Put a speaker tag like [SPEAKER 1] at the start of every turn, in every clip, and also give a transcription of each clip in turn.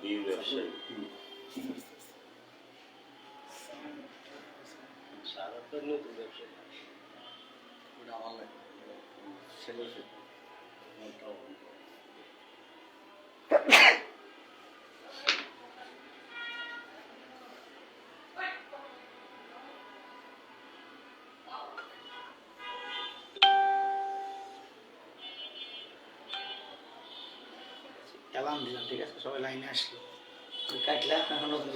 [SPEAKER 1] বীর ব্যবসায়ী
[SPEAKER 2] সারা তো নতুন
[SPEAKER 3] অ্যালার্ম দিলাম ঠিক আছে সবাই লাইনে আসলো। আমি কাটলে এখন নতুন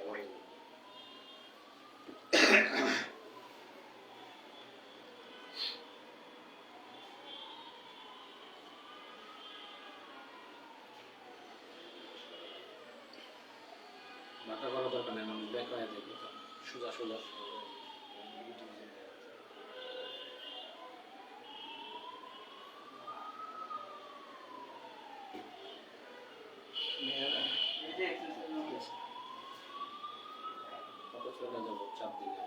[SPEAKER 1] এবং
[SPEAKER 3] মাথা করা দরকার নেই আমি ব্যাক হয়ে যাবে সোজা সোজা। চলে যাব চাপ দিলে।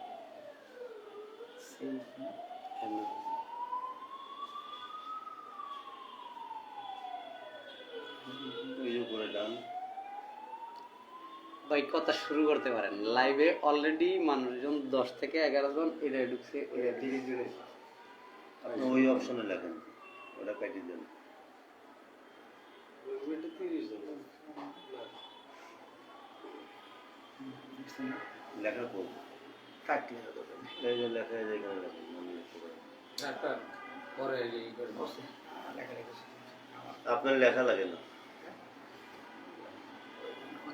[SPEAKER 1] ওই যে
[SPEAKER 4] ভাই কথা শুরু করতে পারেন। লাইভে অলরেডি মানুষজন দশ থেকে এগারো জন এটা ঢুকছে এটা ধীরে ধীরে
[SPEAKER 1] ওই অপশনে লেখেন। ওটা কেটে দেন।
[SPEAKER 2] তিরিশ জন না
[SPEAKER 1] লেখার পর
[SPEAKER 3] কাটলে দরকার নেই।
[SPEAKER 1] এই যে লেখা এই এখানে লেখেন মনে লিখতে পারেন
[SPEAKER 3] একটা পরে এই করে বসে।
[SPEAKER 4] লেখা রেখেছি
[SPEAKER 1] আপনার লেখা লাগে না?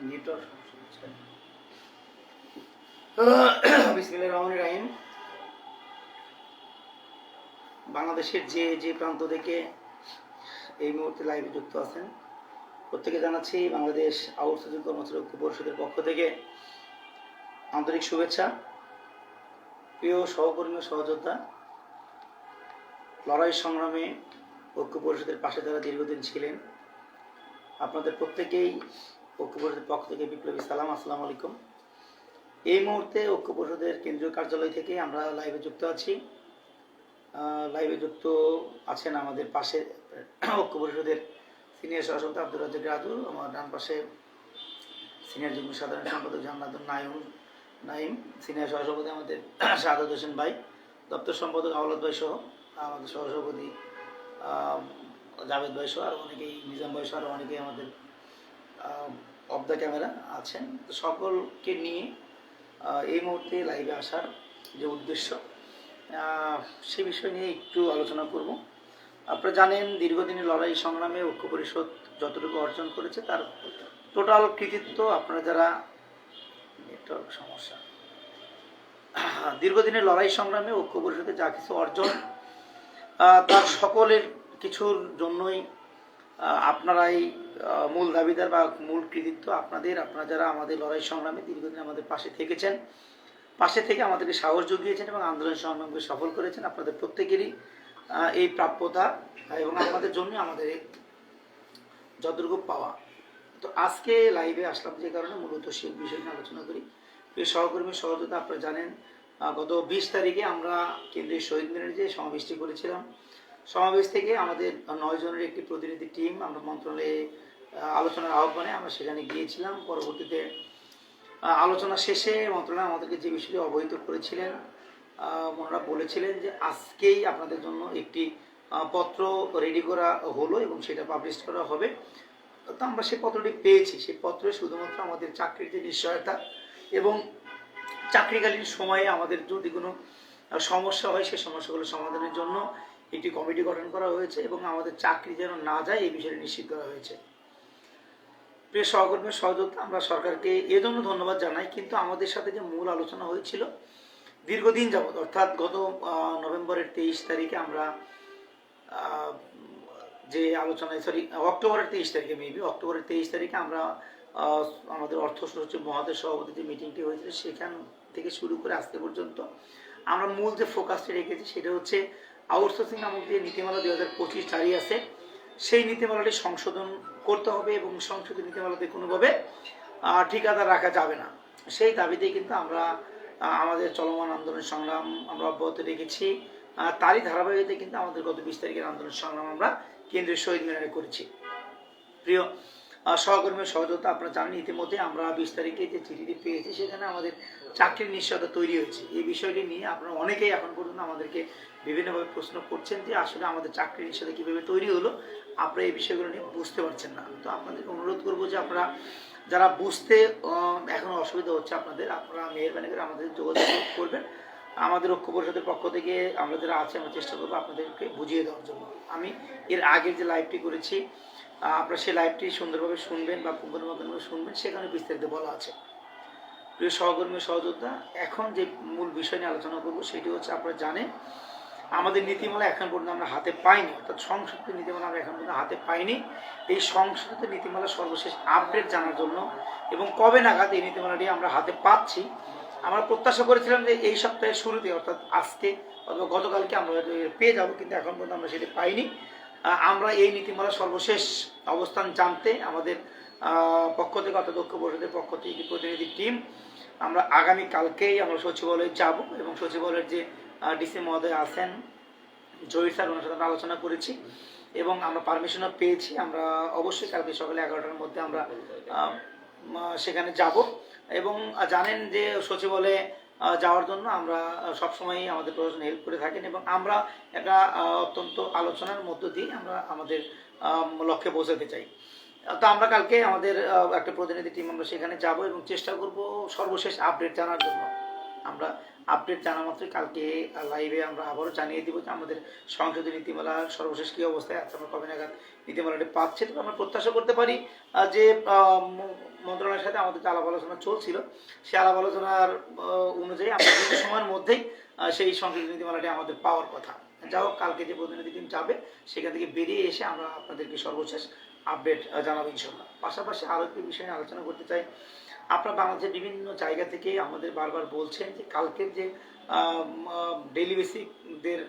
[SPEAKER 4] নেটওয়ার্ক বিসমিল্লাহির রহমানির রহিম। বাংলাদেশের যে যে প্রান্ত থেকে এই মুহূর্তে লাইভে যুক্ত আছেন প্রত্যেকে জানাচ্ছি বাংলাদেশ আউটসোর্সিং কর্মচারী ঐক্য পরিষদের পক্ষ থেকে আন্তরিক শুভেচ্ছা। প্রিয় সহকর্মী সহযোদ্ধা, লড়াই সংগ্রামে ঐক্য পরিষদের পাশে যারা দীর্ঘদিন ছিলেন, আপনাদের প্রত্যেকেই ঐক্য পরিষদের পক্ষ থেকে বিপ্লবী সালাম, আসসালামু আলাইকুম। এই মুহূর্তে ঐক্য পরিষদের কেন্দ্রীয় কার্যালয় থেকে আমরা লাইভে যুক্ত আছি। লাইভে যুক্ত আছেন আমাদের পাশে ঐক্য পরিষদের সিনিয়র সহসভাপতি আব্দুল রাজু আমার ডান পাশে সিনিয়র যুগ্ম সাধারণ সম্পাদক জান্নাতুল নাইম নাইম, সিনিয়র সহসভাপতি আমাদের, সাদত হোসেন ভাই, দপ্তর সম্পাদক আওলাদ ভাই সহ, আমাদের সহসভাপতি জাভেদ ভাই সহ, আর অনেকেই, নিজাম ভাই সহ, আর অনেকেই আমাদের অফ দ্য ক্যামেরা আছেন। তো সকলকে নিয়ে এই মুহূর্তে লাইভে আসার যে উদ্দেশ্য সে বিষয় নিয়ে একটু আলোচনা করব। আপনারা জানেন, দীর্ঘদিনের লড়াই, সংগ্রামে ঐক্য পরিষদ যতটুকু অর্জন করেছে, তার টোটাল কৃতিত্ব আপনারা যারা নেটওয়ার্ক সমস্যা। দীর্ঘদিনের লড়াই সংগ্রামে ঐক্য পরিষদে যা কিছু অর্জন তার সকলের কিছুর জন্যই আপনারাই মূল দাবিদার বা মূল কৃতিত্ব আপনাদের। আপনারা যারা আমাদের লড়াই সংগ্রামে দীর্ঘদিন আমাদের পাশে থেকেছেন, পাশে থেকে আমাদেরকে সাহস জুগিয়েছেন এবং আন্দোলন সংগ্রামকে সফল করেছেন, আপনাদের প্রত্যেকেরই এই প্রাপ্যতা এবং আমাদের জন্য আমাদের যতটুকু পাওয়া। তো আজকে লাইভে আসলাম যে কারণে মূলত সেই বিষয় নিয়ে আলোচনা করি। সহকর্মী সহযোগিতা আপনারা জানেন গত বিশ তারিখে আমরা কেন্দ্রীয় শহীদ মিনারে যে সমাবেশটি করেছিলাম, সমাবেশ থেকে আমাদের নয় জনের একটি প্রতিনিধি টিম আমরা মন্ত্রণালয়ে আলোচনার আহ্বানে আমরা সেখানে গিয়েছিলাম। পরবর্তীতে আলোচনা শেষে মন্ত্রণালয় আমাদেরকে যে বিষয়টি অবহিত করেছিলেন ওনারা বলেছিলেন যে আজকেই আপনাদের জন্য একটি পত্র রেডি করা হলো এবং সেটা পাবলিশ করা হবে। তো আমরা সেই পত্রটি পেয়েছি। সেই পত্রে শুধুমাত্র আমাদের চাকরির যে নিশ্চয়তা এবং চাকরিকালীন সময়ে আমাদের যদি কোনো সমস্যা হয় সেই সমস্যাগুলো সমাধানের জন্য একটি কমিটি গঠন করা হয়েছে এবং আমাদের চাকরি যেন না যায়, এই বিষয়ে নিশ্চিত করা হয়েছে। প্রিয় সহকর্মী সহযোগিতা আমরা সরকারকে এজন্য ধন্যবাদ জানাই, কিন্তু আমাদের সাথে যে মূল আলোচনা হয়েছিল, দীর্ঘদিন যাবৎ, অর্থাৎ গত নভেম্বরের তেইশ তারিখে আমরা যে আলোচনায় সরি অক্টোবরের তেইশ তারিখে মেবি অক্টোবরের তেইশ তারিখে আমরা আমাদের অর্থ সচিব মহাদের সভাপতি যে মিটিংটি হয়েছিল, সেখান থেকে শুরু করে আজকে পর্যন্ত আমরা মূল যে ফোকাসটি রেখেছি সেটা হচ্ছে আউটসোর্সিং নামক যে নীতিমালা দুই হাজার পঁচিশ জারি আছে, সেই নীতিমালাটি সংশোধন করতে হবে এবং সংশোধন নীতিমালাতে কোনোভাবে ঠিকাদার রাখা যাবে না। সেই দাবিতেই কিন্তু আমরা আমাদের চলমান আন্দোলন সংগ্রাম আমরা অব্যাহত রেখেছি। তারই ধারাবাহিকতে কিন্তু আমাদের গত বিশ তারিখের আন্দোলন সংগ্রাম আমরা কেন্দ্রীয় শহীদ মিনারে করেছি। প্রিয় সহকর্মী সহযোগিতা আপনারা জানেন, ইতিমধ্যে আমরা বিশ তারিখে যে চিঠিটি পেয়েছি, সেখানে আমাদের চাকরির নিশ্চয়তা তৈরি হয়েছে। এই বিষয়টি নিয়ে আপনারা অনেকেই এখন পর্যন্ত আমাদেরকে বিভিন্নভাবে প্রশ্ন করছেন যে, আসলে আমাদের চাকরির নিশ্চয়তা কীভাবে তৈরি হলো? আপনারা এই বিষয়গুলো নিয়ে বুঝতে পারছেন না। তো আপনাদেরকে অনুরোধ করব যে, আপনারা যারা বুঝতে এখনও অসুবিধা হচ্ছে আপনাদের, আপনারা মেহরবানি করে আমাদের যোগাযোগ করবেন। আমাদের ঐক্য পরিষদের পক্ষ থেকে আমরা যারা আছে, আমরা চেষ্টা করব আপনাদেরকে বুঝিয়ে দেওয়ার জন্য। আমি এর আগের যে লাইভটি করেছি আপনারা সেই লাইভটি সুন্দরভাবে শুনবেন বা পুঙ্খানুপুঙ্খভাবে শুনবেন, সেখানে বিস্তারিত বলা আছে। প্রিয় সহকর্মী, সহযোদ্ধা, এখন যে মূল বিষয় নিয়ে আলোচনা করব, সেটি হচ্ছে আপনারা জানেন, আমাদের নীতিমালা এখন পর্যন্ত আমরা হাতে পাইনি, অর্থাৎ সংশোধিত নীতিমালা আমরা এখন পর্যন্ত হাতে পাইনি। এই সংশোধিত নীতিমালা সর্বশেষ আপডেট জানার জন্য এবং কবে নাগাদ এই নীতিমালাটি আমরা হাতে পাচ্ছি আমরা প্রত্যাশা করেছিলাম যে এই সপ্তাহের শুরুতে, অর্থাৎ আজকে অথবা গতকালকে আমরা পেয়ে যাব, কিন্তু এখন পর্যন্ত আমরা সেটি পাইনি। আমরা এই নীতিমালা সর্বশেষ অবস্থান জানতে আমাদের পক্ষ থেকে অর্থাৎ দক্ষ পরিষদের পক্ষ থেকে প্রতিনিধি টিম, আমরা আগামী কালকেই আমরা সচিবালয়ে যাব এবং সচিবালয়ের যে ডিসি মহোদয় আছেন, জহির স্যার, ওনার সাথে আলোচনা করেছি এবং আমরা পারমিশনও পেয়েছি। আমরা অবশ্যই কালকে সকালে এগারোটার মধ্যে আমরা সেখানে যাব। এবং জানেন যে সচিবালয়ে যাওয়ার জন্য আমরা সবসময় আমাদের প্রশাসন হেল্প করে থাকেন এবং আমরা একটা অত্যন্ত আলোচনার মধ্য দিয়ে আমরা আমাদের লক্ষ্যে পৌঁছাতে চাই। তো আমরা কালকে আমাদের একটা প্রতিনিধি টিম আমরা সেখানে যাব এবং চেষ্টা করব সর্বশেষ আপডেট জানার জন্য। আমরা আপডেট জানা মাত্রই কালকে লাইভে আমরা আবারও জানিয়ে দিব যে আমাদের সংসদীয় নীতিমালার সর্বশেষ কী অবস্থায় আছে, আমরা কবে নাগাদ নীতিমালাটি পাচ্ছি। তবে আমরা প্রত্যাশা করতে পারি যে মন্ত্রণালয়ের সাথে আমাদের যে আলাপ আলোচনা চলছিল সেই আলাপ আলোচনার অনুযায়ী আমরা সময়ের মধ্যেই সেই সংসদীয় নীতিমালাটি আমাদের পাওয়ার কথা। যা হোক কালকে যে প্রতিনিধি টিম যাবে সেখান থেকে বেরিয়ে এসে আমরা আপনাদেরকে সর্বশেষ আপডেট জানাব ইনশাল্লাহ পাশাপাশি আরও একটি বিষয় নিয়ে আলোচনা করতে চাই। আপনারা বাংলাদেশের বিভিন্ন জায়গা থেকে আমাদের বারবার বলছেন যে কালকের যে ডেলি বেসিকদের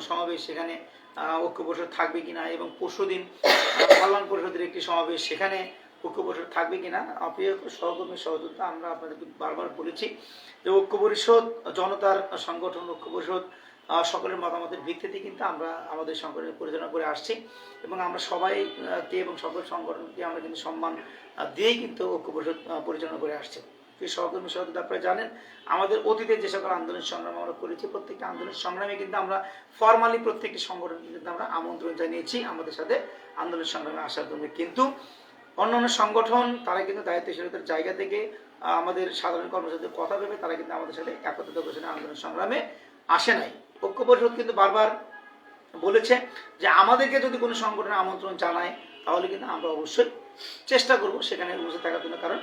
[SPEAKER 4] সমাবেশ সেখানে ঐক্য পরিষদ থাকবে কিনা এবং পরশুদিন আহ, কল্যাণ পরিষদের একটি সমাবেশ সেখানে ঐক্য পরিষদ থাকবে কিনা? অপ্রিয় সহকর্মী, সহযোদ্ধা, আমরা আপনাদেরকে বারবার বলেছি যে ঐক্য পরিষদ, জনতার সংগঠন, ঐক্য পরিষদ সকলের মতামতের ভিত্তিতে কিন্তু আমরা আমাদের সংগঠন পরিচালনা করে আসছি এবং আমরা সবাইকে এবং সকল সংগঠনকে আমরা কিন্তু সম্মান দিয়েই কিন্তু ঐক্য পরিষদ পরিচালনা করে আসছে। প্রিয় সহকর্মী সহযোগিতা আপনারা জানেন, আমাদের অতীতে যে সকল আন্দোলন সংগ্রাম আমরা করেছি, প্রত্যেকটা আন্দোলন সংগ্রামে কিন্তু আমরা ফর্মালি প্রত্যেকটি সংগঠনকে কিন্তু আমরা আমন্ত্রণ জানিয়েছি আমাদের সাথে আন্দোলন সংগ্রামে আসার জন্য। কিন্তু অন্যান্য সংগঠন, তারা কিন্তু দায়িত্বশীলতার জায়গা থেকে আমাদের সাধারণ কর্মচারীদের কথা ভেবে তারা কিন্তু আমাদের সাথে একত্রিত ঘোষণা আন্দোলন সংগ্রামে আসে নাই। ঐক্য পরিষদ কিন্তু বারবার বলেছে যে আমাদেরকে যদি কোনো সংগঠনের আমন্ত্রণ জানায়, তাহলে কিন্তু আমরা অবশ্যই চেষ্টা করব সেখানে বসে থাকার জন্য, কারণ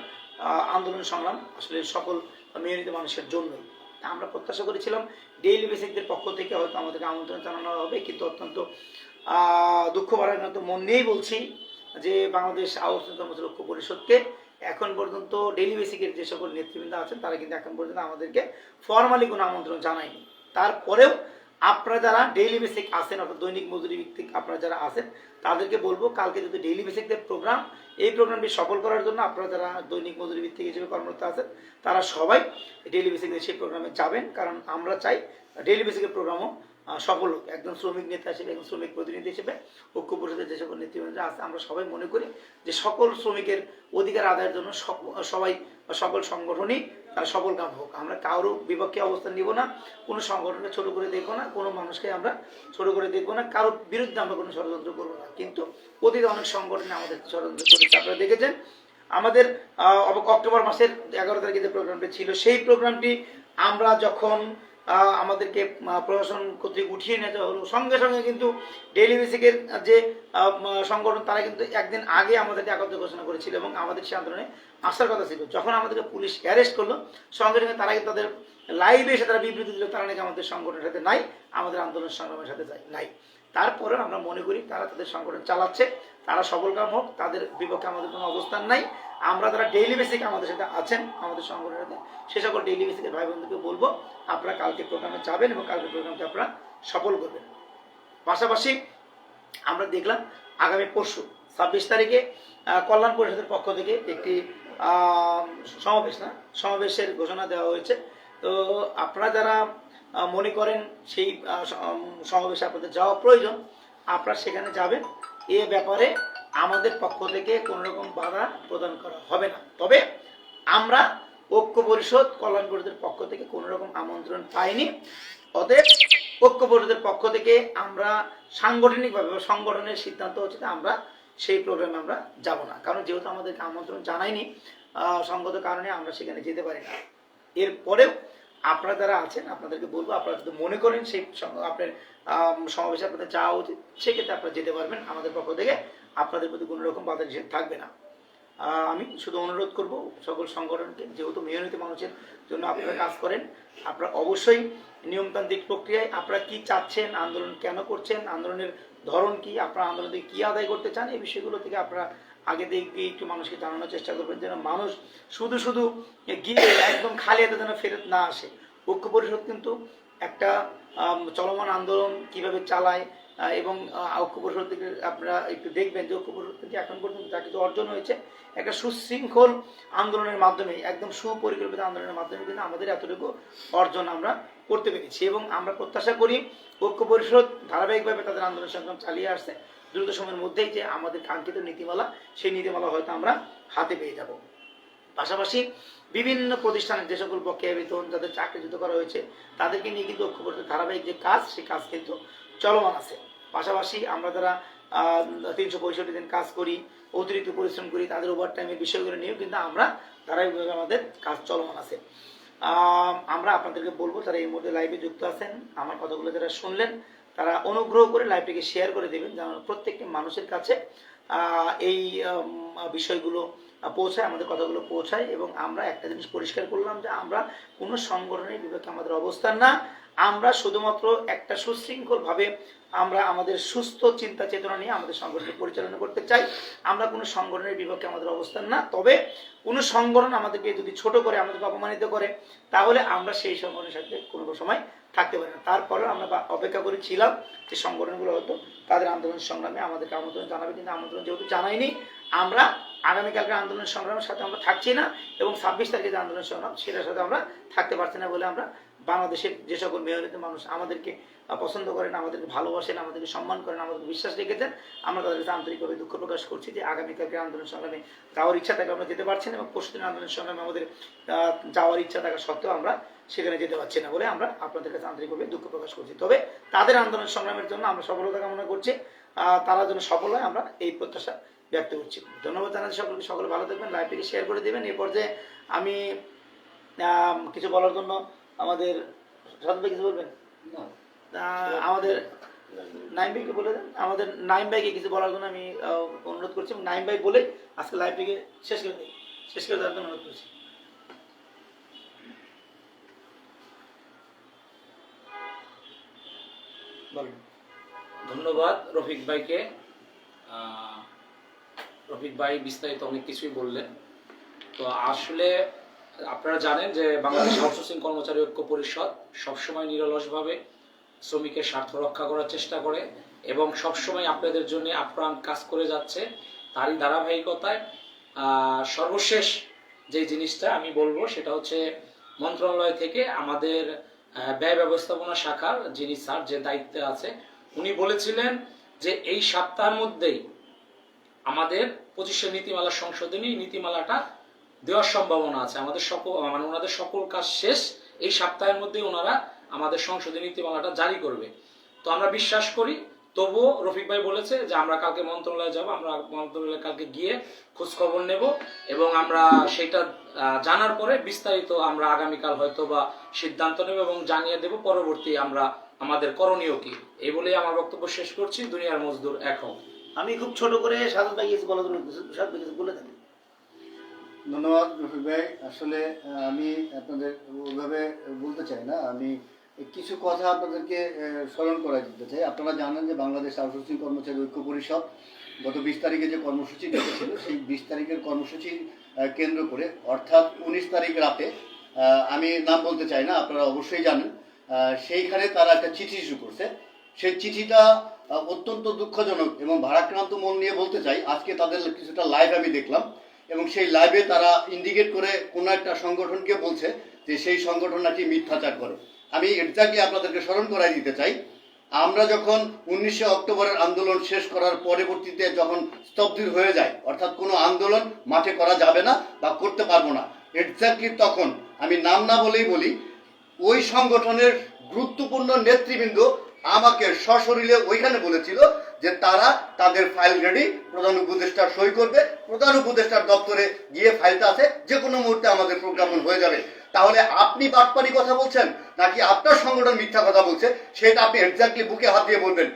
[SPEAKER 4] আন্দোলন সংগ্রাম আসলে সকল মেয়নিত মানুষের জন্যই। আমরা প্রত্যাশা করেছিলাম, ডেইলি বেসিকদের পক্ষ থেকে হয়তো আমাদেরকে আমন্ত্রণ জানানো হবে, কিন্তু অত্যন্ত দুঃখ মতো মন নিয়েই বলছি যে বাংলাদেশ আওয়ামী ঐক্য পরিষদকে এখন পর্যন্ত ডেইলি বেসিকের যে সকল নেতৃবৃন্দ আছেন, তারা কিন্তু এখন পর্যন্ত আমাদেরকে ফর্মালি কোনো আমন্ত্রণ জানায়নি। তারপরেও আপনারা যারা ডেইলি বেসিক আছেন, অর্থাৎ দৈনিক মজুরি ভিত্তিক আপনারা যারা আছেন, তাদেরকে বলব কালকে যদি ডেইলি বেসিকদের প্রোগ্রাম এই প্রোগ্রামটি সফল করার জন্য আপনারা যারা দৈনিক মজুরি ভিত্তিক হিসেবে কর্মরত আছেন, তারা সবাই ডেইলি বেসিকের সেই প্রোগ্রামে যাবেন। কারণ আমরা চাই ডেইলি বেসিকের প্রোগ্রামও হোক একজন শ্রমিক নেতা হিসেবে, একজন শ্রমিক প্রতিনিধি হিসেবে, ঐক্য পরিষদের যে সকল নেতৃবৃন্দরা আছে, আমরা সবাই মনে করি যে সকল শ্রমিকের অধিকার আদায়ের জন্য সবাই, সকল সংগঠনই তার সফল কাম হোক। আমরা কারও বিপক্ষে অবস্থান নিব না, কোনো সংগঠনকে ছোট করে দেখব না, কোনো মানুষকে আমরা ছোট করে দেখব না কারোর বিরুদ্ধে আমরা কোনো ষড়যন্ত্র করব না। কিন্তু অতীতে অনেক সংগঠনে আমাদের ষড়যন্ত্র করেছে। আপনারা দেখেছেন, আমাদের অক্টোবর মাসের এগারো তারিখে যে প্রোগ্রামটি ছিল, সেই প্রোগ্রামটি আমরা যখন আমাদেরকে প্রশাসন কর্তৃক উঠিয়ে নিয়ে হলো। সঙ্গে সঙ্গে কিন্তু ডেইলি বেসিকের যে সংগঠন, তারা কিন্তু একদিন আগে আমাদেরকে একত্র ঘোষণা করেছিল এবং আমাদের সে আন্দোলনে আসার কথা ছিল। যখন আমাদেরকে পুলিশ অ্যারেস্ট করল, সঙ্গে সঙ্গে তারা কিন্তু তাদের লাইভে এসে তারা বিবৃতি দিল, তারা নাকি আমাদের সংগঠনের সাথে নাই, আমাদের আন্দোলন সংগ্রামের সাথে নাই। তারপরেও আমরা মনে করি তারা তাদের সংগঠন চালাচ্ছে, তারা সফলকাম হোক, তাদের বিপক্ষে আমাদের কোনো অবস্থান নাই। আমরা যারা ডেইলি বেসিক আমাদের সাথে আছেন, আমাদের সংগঠনের সাথে, সে সকল ডেইলি বেসিকের ভাই বন্ধুকে বলব, আপনারা কালকে প্রোগ্রামে যাবেন এবং কালকে প্রোগ্রামকে আপনারা সফল করবেন। পাশাপাশি আমরা দেখলাম আগামী পরশু, ছাব্বিশ তারিখে কল্যাণ পরিষদের পক্ষ থেকে একটি সমাবেশ না, সমাবেশের ঘোষণা দেওয়া হয়েছে। তো আপনারা যারা মনে করেন সেই সমাবেশে আপনাদের যাওয়া প্রয়োজন, আপনারা সেখানে যাবেন। এ ব্যাপারে আমাদের পক্ষ থেকে কোনো রকম বাধা প্রদান করা হবে না। তবে আমরা ঐক্য পরিষদ কল্যাণ পরিষদের পক্ষ থেকে কোনো রকম আমন্ত্রণ পাইনি। অতএব ঐক্য পরিষদের পক্ষ থেকে আমরা সাংগঠনিকভাবে বা সংগঠনের সিদ্ধান্ত হচ্ছে আমরা সেই প্রোগ্রামে আমরা যাব না। কারণ যেহেতু আমাদেরকে আমন্ত্রণ জানায়নি সঙ্গত কারণে আমরা সেখানে যেতে পারি না। এরপরেও আপনারা যারা আছেন, আপনাদেরকে বলব, আপনারা যদি মনে করেন সেই আপনার সমাবেশে আপনাদের যাওয়া উচিত, সেক্ষেত্রে আপনারা যেতে পারবেন আমাদের পক্ষ থেকে। আপনাদের প্রতি কোনো রকম বাধা নিষেধ থাকবে না। আমি শুধু অনুরোধ করব সকল সংগঠনকে, যেহেতু মেহনতি মানুষের জন্য আপনারা কাজ করেন, আপনারা অবশ্যই নিয়মতান্ত্রিক প্রক্রিয়ায় আপনারা কি চাচ্ছেন, আন্দোলন কেন করছেন, আন্দোলনের ধরন কি, আপনারা আন্দোলন থেকে কি আদায় করতে চান, এই বিষয়গুলো থেকে আপনারা আগে দিয়ে একটু মানুষকে জানানোর চেষ্টা করবেন যেন মানুষ শুধু শুধু গিয়ে একদম খালি হাতে যেন ফেরত না আসে। ঐক্য পরিষদ কিন্তু একটা চলমান আন্দোলন কীভাবে চালায় এবং ঐক্য পরিষদ থেকে আপনারা একটু দেখবেন যে ঐক্য পরিষদ থেকে এখন পর্যন্ত যা কিছু অর্জন হয়েছে, একটা সুশৃঙ্খল আন্দোলনের মাধ্যমে, একদম সুপরিকল্পিত আন্দোলনের মাধ্যমে কিন্তু আমাদের এতটুকু অর্জন আমরা করতে পেরেছি। এবং আমরা প্রত্যাশা করি ঐক্য পরিষদ ধারাবাহিকভাবে তাদের আন্দোলন সংগ্রাম চালিয়ে আসছে দ্রুত সময়ের মধ্যেই যে আমাদের কাঙ্ক্ষিত নীতিমালা, সেই নীতিমালা হয়তো আমরা হাতে পেয়ে যাব। পাশাপাশি বিভিন্ন প্রতিষ্ঠানের যে সকল বকেয়া বেতন, যাদের চাকরিচ্যুত করা হয়েছে, তাদেরকে নিয়ে কিন্তু ঐক্য পরিষদের ধারাবাহিক যে কাজ, সেই কাজ কিন্তু চলমান আছে। পাশাপাশি আমরা যারা তিনশো পঁয়ষট্টি দিন কাজ করি, অতিরিক্ত পরিশ্রম করি, তাদের ওভার টাইমের বিষয়গুলো নিয়েও কিন্তু আমরা ধারাবাহিকভাবে আমাদের কাজ চলমান আছে। আমরা আপনাদেরকে বলব, যারা এই মুহূর্তে লাইভে যুক্ত আছেন, আমার কথাগুলো যারা শুনলেন তারা অনুগ্রহ করে লাইভটিকে শেয়ার করে দেবেন, যেন প্রত্যেকটি মানুষের কাছে এই বিষয়গুলো পৌঁছায়, আমাদের কথাগুলো পৌঁছায়, এবং আমরা একটা জিনিস পরিষ্কার করলাম যে আমরা কোনো সংগঠনের বিপক্ষে আমাদের অবস্থান না। আমরা শুধুমাত্র একটা সুশৃঙ্খলভাবে আমরা আমাদের সুস্থ চিন্তা চেতনা নিয়ে আমাদের সংগঠনকে পরিচালনা করতে চাই। আমরা কোনো সংগঠনের বিপক্ষে আমাদের অবস্থান না। তবে কোনো সংগঠন আমাদেরকে যদি ছোট করে, আমাদেরকে অপমানিত করে, তাহলে আমরা সেই সংগঠনের সাথে কোনো সময় থাকতে পারি না। তারপরেও আমরা অপেক্ষা করেছিলাম যে সংগঠনগুলো হয়তো তাদের আন্দোলন সংগ্রামে আমাদেরকে আমন্ত্রণ জানাবে, কিন্তু আমন্ত্রণ যেহেতু জানাইনি, আমরা আগামীকালকে আন্দোলন সংগ্রামের সাথে আমরা থাকছি না এবং ছাব্বিশ তারিখে যে আন্দোলন সংগ্রাম, সেটার সাথে আমরা থাকতে পারছি না বলে আমরা বাংলাদেশের যে সকল মেয়রিত মানুষ আমাদেরকে পছন্দ করেন, আমাদেরকে ভালোবাসেন, আমাদেরকে সম্মান করেন, আমাদেরকে বিশ্বাস রেখেছেন, আমরা তাদের কাছে আন্তরিকভাবে দুঃখ প্রকাশ করছি যে আগামীকালকে আন্দোলন সংগ্রামে যাওয়ার ইচ্ছা থাকে আমরা যেতে পারছি না এবং পরশুদিন আন্দোলন সংগ্রামে আমাদের যাওয়ার ইচ্ছা থাকা সত্ত্বেও আমরা সেখানে যেতে পারছি না বলে আমরা আপনাদের কাছে আন্তরিকভাবে দুঃখ প্রকাশ করছি। তবে তাদের আন্দোলন সংগ্রামের জন্য আমরা সফলতা কামনা করছি। তারা যেন সফল হয় আমরা এই প্রত্যাশা ব্যক্ত করছি। ধন্যবাদ জানাচ্ছি সকলকে। সকলে ভালো থাকবেন লাইভটিকে শেয়ার করে দেবেন। এই পর্যায়ে আমি কিছু বলার জন্য আমাদের ভাই কিছু বলবেন? আমাদের নাইম ভাইকে বলে দেন। আমাদের নাইম ভাইকে কিছু বলার জন্য আমি অনুরোধ করছি। নাইম ভাই বলে আজকে লাইভটিকে শেষ করে শেষ করে দেওয়ার জন্য অনুরোধ করছি।
[SPEAKER 5] ধন্যবাদ রফিক ভাইকে। রফিক ভাই বিস্তারিত অনেক কিছুই বললেন। তো আসলে আপনারা জানেন যে বাংলাদেশ আউটসোর্সিং কর্মচারী ঐক্য পরিষদ সবসময় নিরলসভাবে শ্রমিকের স্বার্থ রক্ষা করার চেষ্টা করে এবং সবসময় আপনাদের জন্য আপ্রাণ কাজ করে যাচ্ছে তারই ধারাবাহিকতায়। সর্বশেষ যে জিনিসটা আমি বলব সেটা হচ্ছে মন্ত্রণালয় থেকে আমাদের ব্যয় ব্যবস্থাপনা শাখার যিনি স্যার, যে দায়িত্বে আছে, উনি বলেছিলেন যে এই সপ্তাহের মধ্যেই আমাদের পঁচিশে নীতিমালা সংশোধনী নীতিমালাটা দেওয়ার সম্ভাবনা আছে। আমাদের সকল মানে ওনাদের সকল কাজ শেষ, এই সপ্তাহের মধ্যেই ওনারা আমাদের সংশোধনী নীতিমালাটা জারি করবে। তো আমরা বিশ্বাস করি তবুও রফিক ভাই বলেছে যে আমরা কালকে মন্ত্রণালয়ে যাব আমরা মন্ত্রণালয়ে কালকে গিয়ে খোঁজ খবর নেব এবং আমরা সেটা জানার পরে বিস্তারিত আমরা আগামীকাল হয়তো বা সিদ্ধান্ত নেব এবং জানিয়ে দেব পরবর্তী আমরা আমাদের করণীয় কি। এই বলেই আমার বক্তব্য শেষ করছি। দুনিয়ার মজদুর এক হোক
[SPEAKER 4] আমি খুব ছোট করে সাদ ভাই কিছু বলার জন্য সাদ ভাই কিছু বলে দেন
[SPEAKER 6] ধন্যবাদ রফিক ভাই। আসলে আমি আপনাদের ওইভাবে বলতে চাই না। আমি কিছু কথা আপনাদেরকে স্মরণ করা যেতে চাই। আপনারা জানেন যে বাংলাদেশ আউটসোর্সিং কর্মচারী ঐক্য পরিষদ গত বিশ তারিখে যে কর্মসূচি ডেকেছিল সেই বিশ তারিখের কর্মসূচি কেন্দ্র করে, অর্থাৎ উনিশ তারিখ রাতে আমি নাম বলতে চাই না, আপনারা অবশ্যই জানেন সেইখানে তারা একটা চিঠি ইস্যু করছে। সেই চিঠিটা অত্যন্ত দুঃখজনক এবং ভারাক্রান্ত মন নিয়ে বলতে চাই। আজকে তাদের কিছুটা লাইভ আমি দেখলাম এবং সেই লাইভে তারা ইন্ডিকেট করে কোনো একটা সংগঠনকে বলছে যে সেই সংগঠন নাকি মিথ্যাচার করে। আমি এটাকে আপনাদেরকে স্মরণ করাই দিতে চাই। আমরা যখন উনিশে অক্টোবরের আন্দোলন শেষ করার পরবর্তীতে যখন স্তব্ধির হয়ে যায়, অর্থাৎ কোনো আন্দোলন মাঠে করা যাবে না বা করতে পারব না এক্স্যাক্টলি তখন, আমি নাম না বলেই বলি, ওই সংগঠনের গুরুত্বপূর্ণ নেতৃবৃন্দ আমাকে সশরীরে ওইখানে বলেছিল যে তারা তাদের ফাইল রেডি, প্রধান উপদেষ্টার সই করবে, প্রধান উপদেষ্টার দপ্তরে গিয়ে ফাইলটা আছে যে কোনো মুহূর্তে আমাদের প্রজ্ঞাপন হয়ে যাবে। তাহলে আপনি বাটপারি কথা বলছেন, নাকি আপনার সংগঠন মিথ্যা কথা বলছে, সেটা আপনি এক্স্যাক্টলি বুকে হাত দিয়ে বলবেন।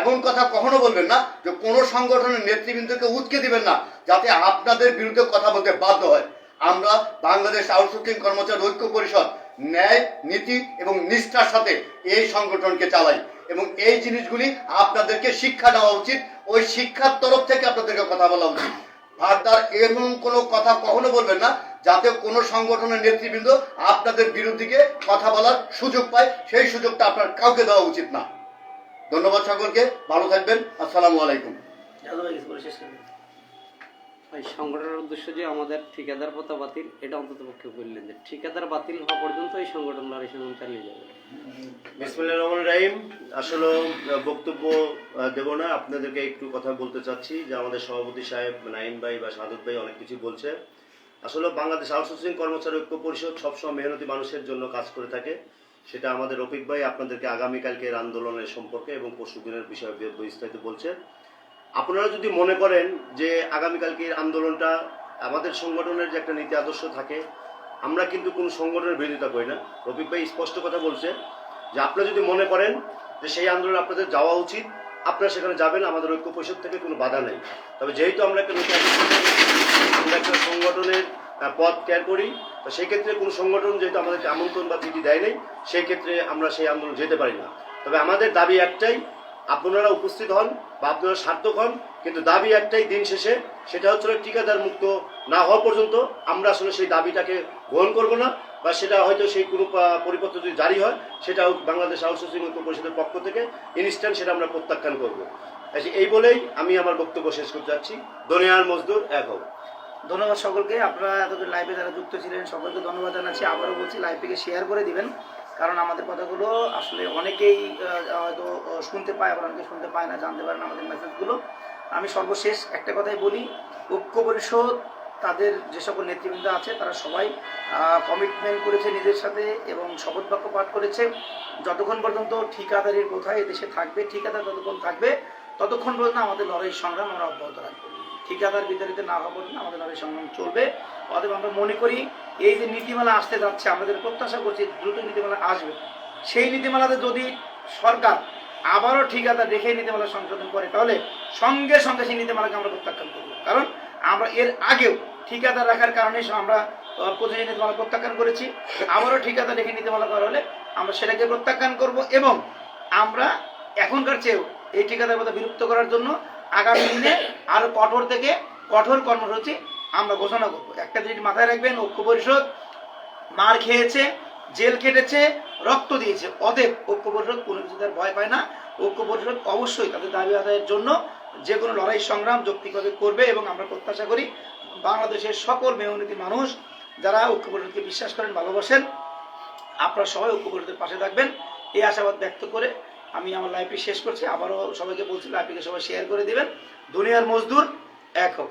[SPEAKER 6] এমন কথা কখনো বলবেন না যে কোনো সংগঠনের নেতৃবৃন্দকে উৎকে দিবেন না, যাতে আপনাদের বিরুদ্ধে কথা বলতে বাধ্য হয়। আমরা বাংলাদেশ আউটসোর্সিং কর্মচারী ঐক্য পরিষদ, ন্যায়, নীতি এবং নিষ্ঠার সাথে এই সংগঠনকে চালাই এবং এই জিনিসগুলি আপনাদেরকে শিক্ষা দেওয়া উচিত। ওই শিক্ষার তরফ থেকে আপনাদেরকে কথা বলা উচিত। ফার্দার এমন কোনো কথা কখনো বলবেন না, যাতে কোনো সংগঠনের নেতৃবৃন্দ আপনাদের বিরুদ্ধে কথা বলার সুযোগ পায়, সেই সুযোগটা আপনার কাউকে দেওয়া উচিত না। ধন্যবাদ সকলকে, ভালো থাকবেন, আসসালামু আলাইকুম।
[SPEAKER 7] এই সংগঠনের উদ্দেশ্য যে আমাদের ঠিকাদার পতা বাতিল, এটা অন্তত পক্ষে বললেন যে ঠিকাদার বাতিল হওয়া পর্যন্ত এই সংগঠন লড়াই সংগ্রাম চালিয়ে যাবে।
[SPEAKER 1] বিসমিল্লাহ রহমান রাহিম। আসলে বক্তব্য দেব না। আপনাদেরকে একটু কথা বলতে চাচ্ছি যে আমাদের সভাপতি সাহেব নাইম ভাই বা সাদত ভাই অনেক কিছু বলছে। আসলে, বাংলাদেশ আউটসোর্সিং কর্মচারী ঐক্য পরিষদ সবসময় মেহনতি মানুষের জন্য কাজ করে থাকে। সেটা আমাদের রফিক ভাই আপনাদেরকে আগামীকালকের আন্দোলনের সম্পর্কে এবং পরশু দিনের বিষয়ে বিস্তারিত বলছে। আপনারা যদি মনে করেন যে আগামীকালকের আন্দোলনটা আমাদের সংগঠনের যে একটা নীতি আদর্শ থাকে, আমরা কিন্তু কোনো সংগঠনের বিরোধিতা করি না। রফিক ভাই স্পষ্ট কথা বলছে যে আপনারা যদি মনে করেন যে সেই আন্দোলন আপনাদের যাওয়া উচিত, আপনারা সেখানে যাবেন, আমাদের ঐক্য পরিষদ থেকে কোনো বাধা নেই। তবে যেহেতু আমরা একটা নীতি আমরা একটা সংগঠনের পথ ত্যাগ করি, তো সেই ক্ষেত্রে কোনো সংগঠন যেহেতু আমাদেরকে আমন্ত্রণ বা চিঠি দেয় নাই সেই ক্ষেত্রে আমরা সেই আন্দোলন যেতে পারি না। তবে আমাদের দাবি একটাই আপনারা উপস্থিত হন বা আপনারা সার্থক হন, কিন্তু দাবি একটাই দিন শেষে, সেটা হচ্ছে ঠিকাদার মুক্ত না হওয়া পর্যন্ত আমরা আসলে সেই দাবিটাকে গ্রহণ করব না, বা সেটা হয়তো সেই কোনো পরিপত্র যদি জারি হয় সেটাও বাংলাদেশ আউটসোর্সিং ঐক্য পরিষদের পক্ষ থেকে, ইনস্ট্যান্ট সেটা আমরা প্রত্যাখ্যান করব। এই বলেই আমি আমার বক্তব্য শেষ করতে যাচ্ছি। দুনিয়ার মজদুর এক হোক
[SPEAKER 4] ধন্যবাদ সকলকে, আপনারা এতদিন লাইভে যারা যুক্ত ছিলেন, সকলকে ধন্যবাদ জানাচ্ছি। আবারও বলছি লাইভটিকে শেয়ার করে দিবেন। কারণ আমাদের কথাগুলো আসলে অনেকেই হয়তো শুনতে পায় আবার অনেকে শুনতে পায় না, জানতে পারে না আমাদের মেসেজগুলো আমি সর্বশেষ একটা কথাই বলি, ঐক্য পরিষদ, তাদের যে সকল নেতৃবৃন্দ আছে, তারা সবাই কমিটমেন্ট করেছে নিজের সাথে এবং শপথ বাক্য পাঠ করেছে। যতক্ষণ পর্যন্ত ঠিকাদারির কোথায় দেশে থাকবে, ঠিকাদার যতক্ষণ থাকবে, ততক্ষণ পর্যন্ত আমাদের লড়াই সংগ্রাম আমরা অব্যাহত রাখব। ঠিকাদার বিতাড়িত না হওয়া পর্যন্ত আমাদের লড়াই সংগ্রাম চলবে। অতএব আমরা মনে করি এই যে নীতিমালা আসতে যাচ্ছে, আমাদের প্রত্যাশা করছি দ্রুত নীতিমালা আসবে। সেই নীতিমালাতে যদি সরকার আবারও ঠিকাদার রেখে নীতিমালা সংশোধন করে, তাহলে সঙ্গে সঙ্গে সেই নীতিমালাকে আমরা প্রত্যাখ্যান করব। কারণ আমরা এর আগেও ঠিকাদার রাখার কারণে আমরা প্রতিনিধি নীতিমালা প্রত্যাখ্যান করেছি। আবারও ঠিকাদার রেখে নীতিমালা করা হলে আমরা সেটাকে প্রত্যাখ্যান করব এবং আমরা এখনকার চেয়েও এই ঠিকাদার কথা বিলুপ্ত করার জন্য আগামী দিনে আরও কঠোর থেকে কঠোর কর্মসূচি আমরা ঘোষণা করব। একটা জিনিস মাথায় রাখবেন ঐক্য পরিষদ মার খেয়েছে, জেল কেটেছে, রক্ত দিয়েছে। অতএব ঐক্য পরিষদ কোনো কিছু তার ভয় পায় না। ঐক্য পরিষদ অবশ্যই তাদের দাবি আদায়ের জন্য যে কোনো লড়াই সংগ্রাম যৌক্তিকভাবে করবে এবং আমরা প্রত্যাশা করি বাংলাদেশের সকল মেহনতি মানুষ যারা ঐক্য পরিষদকে বিশ্বাস করেন, ভালোবাসেন, আপনারা সবাই ঐক্য পরিষদের পাশে থাকবেন। এই আশাবাদ ব্যক্ত করে আমি আমার লাইফটি শেষ করছি। আবারও সবাইকে বলছি লাইফটিকে সবাই শেয়ার করে দিবেন। দুনিয়ার মজদুর এক হোক।